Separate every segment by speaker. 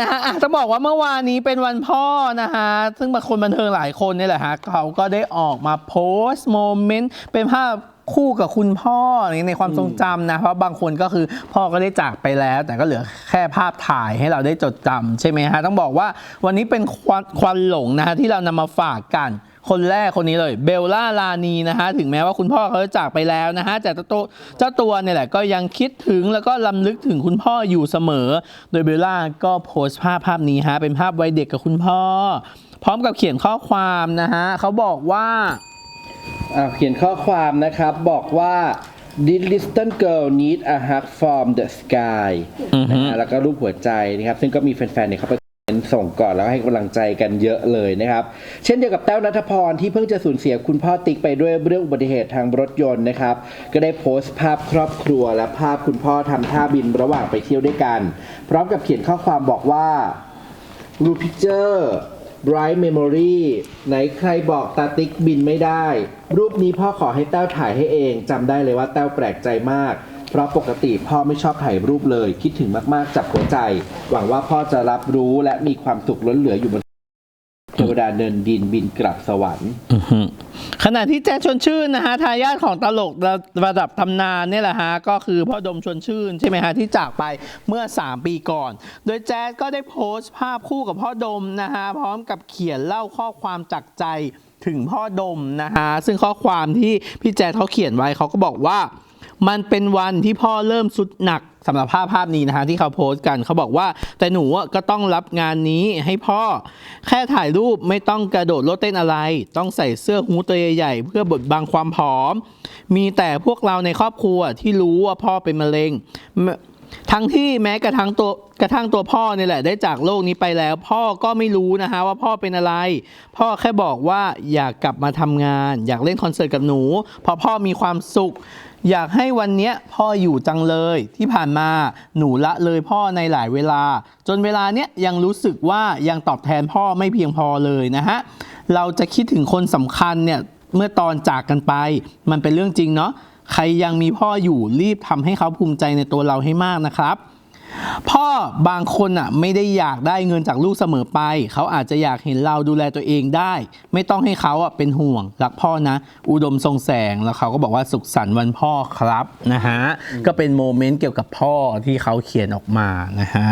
Speaker 1: นะฮะอะจะบอกว่าเมื่อวานนี้เป็นวันพ่อนะฮะ ซึ่งบางคนบันเทิงหลายคนเนี่ยแหละฮะ เขาก็ได้ออกมาโพสต์โมเมนต์เป็นภาพคู่กับคุณพ่อในความทรงจำนะเพราะบางคนก็คือพ่อก็ได้จากไปแล้ว แต่ก็เหลือแค่ภาพถ่ายให้เราได้จดจำใช่ไหมฮะต้องบอกว่าวันนี้เป็นควันควันหลงนะฮะที่เรานำมาฝากกัน คนแรกคนนี้เลยเบลล่าลานีนะฮะถึงแม้ว่าคุณพ่อเขาจะจากไปแล้วนะฮะแต่เจ้าตัวเจ้าตัวเนี่ยแหละก็ยังคิดถึงแล้วก็ลำลึกถึงคุณพ่ออยู่เสมอ โดยเบลล่าก็โพสต์ภาพภาพนี้ฮะเป็นภาพวัยเด็กกับคุณพ่อ พร้อมกับเขียนข้อความนะฮะเขาบอกว่า
Speaker 2: อ่าเขียนข้อความนะครับบอกว่า This little girl need a hug from the sky
Speaker 1: อือฮึ
Speaker 2: นะฮะแล้วก็รูปหัวใจนะครับ ซึ่งก็มีแฟนๆเนี่ยเขาไป ส่งก่อนแล้วให้กำลังใจกันเยอะเลยนะครับ เช่นเดียวกับแต้วนัทพรที่เพิ่งจะสูญเสียคุณพ่อติ๊กไปด้วยเรื่องอุบัติเหตุทางรถยนต์นะครับ ก็ได้โพสต์ภาพครอบครัวและภาพคุณพ่อทำท่าบินระหว่างไปเที่ยวด้วยกัน พร้อมกับเขียนข้อความบอกว่ารูปพิเจอร์ Bright Memory ไหนใครบอกตาติ๊กบินไม่ได้ รูปนี้พ่อขอให้แต้วถ่ายให้เองจำได้เลยว่าแต้วแปลกใจมาก เพราะปกติพ่อไม่ชอบถ่ายรูปเลย คิดถึงมากๆ จับหัวใจ หวังว่าพ่อจะรับรู้และมีความสุขล้นเหลืออยู่บนเทวดาเดินดินบินกลับสวรรค์
Speaker 1: ขณะที่แจ๊ชวนชื่นนะฮะทายาทของตลกระระดับตำนานเนี่ยแหละฮะก็คือพ่อดมชวนชื่นใช่ไหมฮะที่จากไปเมื่อ 3 ปีก่อน โดยแจ๊ก็ได้โพสต์ภาพคู่กับพ่อดมนะฮะพร้อมกับเขียนเล่าข้อความจากใจถึงพ่อดมนะฮะซึ่งข้อความที่พี่แจ๊เขาเขียนไว้เขาก็บอกว่า มันเป็นวันที่พ่อเริ่มสุดหนักสำหรับภาพภาพนี้นะฮะที่เขาโพสต์กันเขาบอกว่า แต่หนูก็ต้องรับงานนี้ให้พ่อ แค่ถ่ายรูปไม่ต้องกระโดดโลดเต้นอะไร ต้องใส่เสื้อฮู้ตัวใหญ่ เพื่อบดบังความผอม มีแต่พวกเราในครอบครัวที่รู้ว่าพ่อเป็นมะเร็ง ทั้งที่แม้กระทั่งตัวกระทั่งตัวพ่อเนี่ยแหละได้จากโลกนี้ไปแล้ว พ่อก็ไม่รู้นะฮะว่าพ่อเป็นอะไร พ่อแค่บอกว่าอยากกลับมาทำงาน อยากเล่นคอนเสิร์ตกับหนูเพราะพ่อมีความสุข อยากให้วันเนี้ยพ่ออยู่จังเลยที่ผ่านมาหนูละเลยพ่อในหลายเวลา จนเวลาเนี้ยยังรู้สึกว่ายังตอบแทนพ่อไม่เพียงพอเลยนะฮะเราจะคิดถึงคนสำคัญเนี่ยเมื่อตอนจากกันไปมันเป็นเรื่องจริงเนาะ ใครยังมีพ่ออยู่รีบทำให้เขาภูมิใจในตัวเราให้มากนะครับพ่อบางคนอะไม่ได้อยากได้เงินจากลูกเสมอไป เขาอาจจะอยากเห็นเราดูแลตัวเองได้ ไม่ต้องให้เขาอะเป็นห่วงรักพ่อนะ อุดมทรงแสงแล้วเขาก็บอกว่าสุขสันต์วันพ่อครับนะฮะก็เป็นโมเมนต์เกี่ยวกับพ่อที่เขาเขียนออกมานะฮะ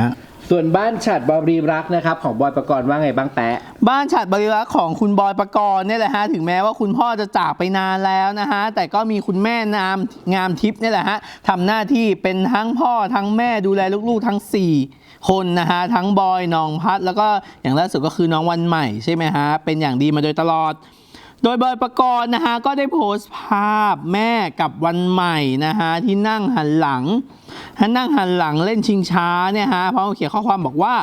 Speaker 2: ส่วนบ้านฉัดบรีรักษ์นะครับของบอยประกรณ์ว่าไงบ้างแปะ
Speaker 1: บ้านฉัดบริรักษ์ของคุณบอยประกรณ์เนี่ยแหละฮะถึงแม้ว่าคุณพ่อจะจากไปนานแล้วนะฮะแต่ก็มีคุณแม่นามงามทิพย์เนี่ยแหละฮะทำหน้าที่เป็นทั้งพ่อทั้งแม่ดูแลลูกๆทั้ง 4 คนนะฮะทั้งบอยน้องพัดแล้วก็อย่างล่าสุดก็คือน้องวันใหม่ใช่ไหมฮะเป็นอย่างดีมาโดยตลอด โดยบอยประกรณ์นะฮะก็ได้โพสต์ภาพแม่กับวันใหม่นะฮะที่นั่งหันหลัง นั่งหันหลังเล่นชิงช้าเนี่ยฮะพร้อมกับเขียนข้อความบอกว่า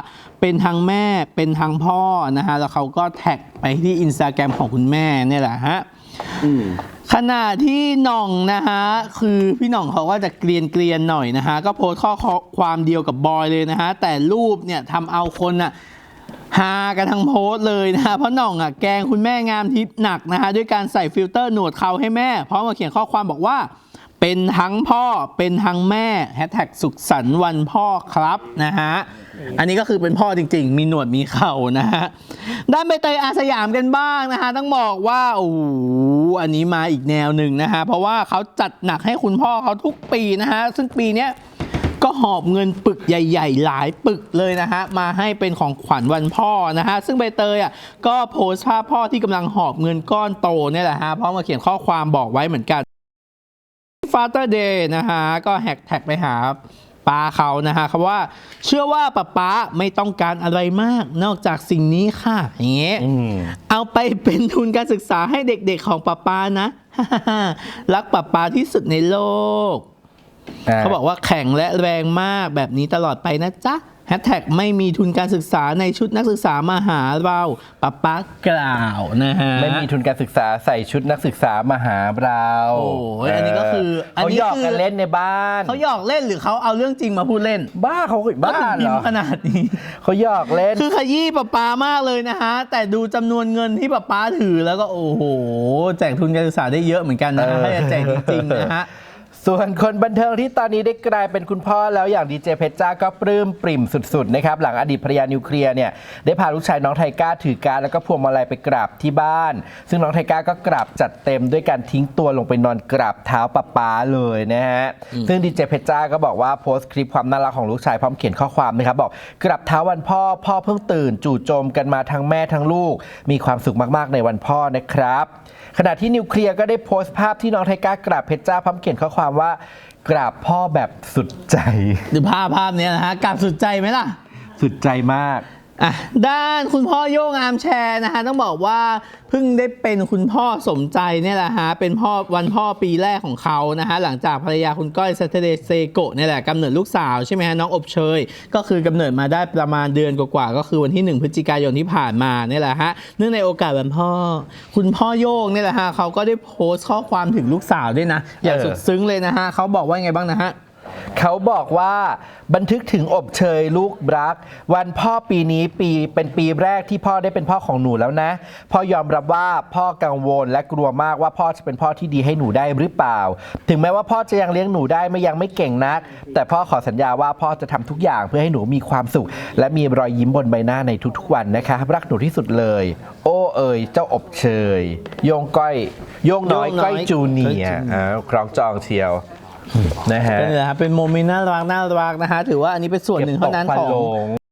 Speaker 1: เป็นทั้งแม่เป็นทั้งพ่อนะฮะแล้วเขาก็แท็กไปที่อินสตาแกรมของคุณแม่เนี่ยแหละฮะ
Speaker 2: อืม
Speaker 1: ขณะที่หน่องนะฮะคือพี่หน่องเขาก็จะเกรียนเกรียนๆหน่อยนะฮะก็โพสต์ข้อความเดียวกับบอยเลยนะฮะแต่รูปเนี่ยทำเอาคนอะฮากันทั้งโพสต์เลยนะฮะเพราะหน่องอะแกล้งคุณแม่งามทิพย์หนักนะฮะด้วยการใส่ฟิลเตอร์หนวดเขาให้แม่พร้อมกับเขียนข้อความบอกว่า เป็นทั้งพ่อเป็นทั้งแม่แฮชแท็กสุขสันต์วันพ่อครับนะฮะอันนี้ก็คือเป็นพ่อจริง ๆ มีหนวดมีเข่านะฮะด้านใบเตยอาสยามกันบ้างนะฮะต้องบอกว่าโอ้โหอันนี้มาอีกแนวหนึ่งนะฮะเพราะว่าเขาจัดหนักให้คุณพ่อเขาทุกปีนะฮะซึ่งปีเนี้ยก็หอบเงินปึกใหญ่ ๆ หลายปึกเลยนะฮะมาให้เป็นของขวัญวันพ่อนะฮะซึ่งใบเตยอะก็โพสต์ภาพพ่อที่กำลังหอบเงินก้อนโตเนี่ยแหละฮะพร้อมมาเขียนข้อความบอกไว้เหมือนกัน Father Day นะฮะก็แฮกแท็กไปหาป้าเขานะฮะคำว่าเชื่อว่าป้าป๊าไม่ต้องการอะไรมาก นอกจากสิ่งนี้ค่ะ อย่างเงี้ย
Speaker 2: อืม
Speaker 1: เอาไปเป็นทุนการศึกษาให้เด็กๆของป้าป๊านะ รักป้าป๊าที่สุดในโลก เขาบอกว่าแข็งและแรงมากแบบนี้ตลอดไปนะจ๊ะ แฮชแท็กไม่มีทุนการศึกษาในชุดนักศึกษามาหาเราป๊าป๊ากล่าวนะฮะ
Speaker 3: ไม่มีทุนการศึกษาใส่ชุดนักศึกษามาหาเรา
Speaker 1: โอ้ยอันนี้ก็คืออัน
Speaker 3: เขา
Speaker 1: นี้
Speaker 3: หยอก
Speaker 1: คือ
Speaker 3: กันเล่นในบ้าน
Speaker 1: เขาหยอกเล่นหรือเขาเอาเรื่องจริงมาพูดเล่น
Speaker 3: บ้าเขา
Speaker 1: ก็
Speaker 3: บ้า
Speaker 1: ถึง
Speaker 3: เห
Speaker 1: พิ
Speaker 3: ร
Speaker 1: ม
Speaker 3: อ
Speaker 1: พ์ขนาดนี้
Speaker 3: เขาหยอกเล่น
Speaker 1: คือขยี้ป๊าป๊ามากเลยนะฮะ แต่ดูจำนวนเงินที่ป๊าป๊าถือแล้วก็โอ้โห แจกทุนการศึกษาได้เยอะเหมือนกันนะฮะ
Speaker 3: เออ
Speaker 1: ถ้าจะแจกจริงๆนะฮะ
Speaker 3: ส่วนคนบันเทิงที่ตอนนี้ได้กลายเป็นคุณพ่อแล้วอย่างดีเจเพชรจ้าก็ปลื้มปริ่มสุดๆนะครับหลังอดีตภรรยานิวเคลียร์เนี่ยได้พาลูกชายน้องไทก้าถือการดแล้วก็พวงมาลัยไปกราบที่บ้าน ซึ่งน้องไทก้าก็กราบจัดเต็มด้วยการทิ้งตัวลงไปนอนกราบเท้าป้าป๊าเลยนะฮะซึ่งดีเจเพชรจ้าก็บอกว่าโพสต์คลิปความน่ารักของลูกชายพร้อมเขียนข้อความนะครับบอกกราบเท้าวันพ่อพ่อเพิ่งตื่น จู่โจมกันมาทั้งแม่ทั้งลูก มีความสุขมากๆในวันพ่อนะครับ ขณะที่นิวเคลียร์ก็ได้โพสต์ภาพที่น้องไทก้ากราบเพชรจ้าพร้อมเขียนข้อความว่ากราบพ่อแบบสุดใจ
Speaker 1: ดูภาพภาพเนี้ยนะฮะกลับสุดใจไหมล่ะ
Speaker 3: สุดใจมาก
Speaker 1: อะด้านคุณพ่อโย่งอามแชร์นะฮะต้องบอกว่าเพิ่งได้เป็นคุณพ่อสมใจเนี่ยแหละฮะเป็นพ่อวันพ่อปีแรกของเขานะฮะหลังจากภรรยาคุณก้อยซัตเดย์เซโกะเนี่ยแหละกำเนิดลูกสาวใช่ไหมฮะน้องอบเชย ก็คือกำเนิดมาได้ประมาณเดือนกว่าๆก็คือวันที่ 1 พฤศจิกายนที่ผ่านมาเนี่ยแหละฮะเนื่องในโอกาสวันพ่อ คุณพ่อโย่งเนี่ยแหละฮะเขาก็ได้โพสต์ข้อความถึงลูกสาวด้วยนะอย่าง
Speaker 3: เออ
Speaker 1: สุดซึ้งเลยนะฮะเขาบอกว่าไงบ้างนะฮะ
Speaker 3: เขาบอกว่าบันทึกถึงอบเชยลูกรัก วันพ่อปีนี้ปีเป็นปีแรกที่พ่อได้เป็นพ่อของหนูแล้วนะ พ่อยอมรับว่าพ่อกังวลและกลัวมากว่าพ่อจะเป็นพ่อที่ดีให้หนูได้หรือเปล่า ถึงแม้ว่าพ่อจะยังเลี้ยงหนูได้ไม่ยังไม่เก่งนัก แต่พ่อขอสัญญาว่าพ่อจะทำทุกอย่างเพื่อให้หนูมีความสุข และมีรอยยิ้มบนใบหน้าในทุกๆวันนะคะรักหนูที่สุดเลย โอ้เอ๋ยเจ้าอบเชยโยงก้อยโยงน้อย
Speaker 1: โย่งน้อย
Speaker 3: ก้อยจูเนีย
Speaker 1: ก้อยจูเนียร์
Speaker 3: อ่าคล้องจองเชียว นะฮะ
Speaker 1: เป็นไงฮะเป็นโมเมนต์น่ารักน่ารักนะฮะถือว่าอันนี้เป็นส่วนหนึ่งเท่านั้น
Speaker 3: เก็บตก
Speaker 1: ของ
Speaker 3: ควันหลง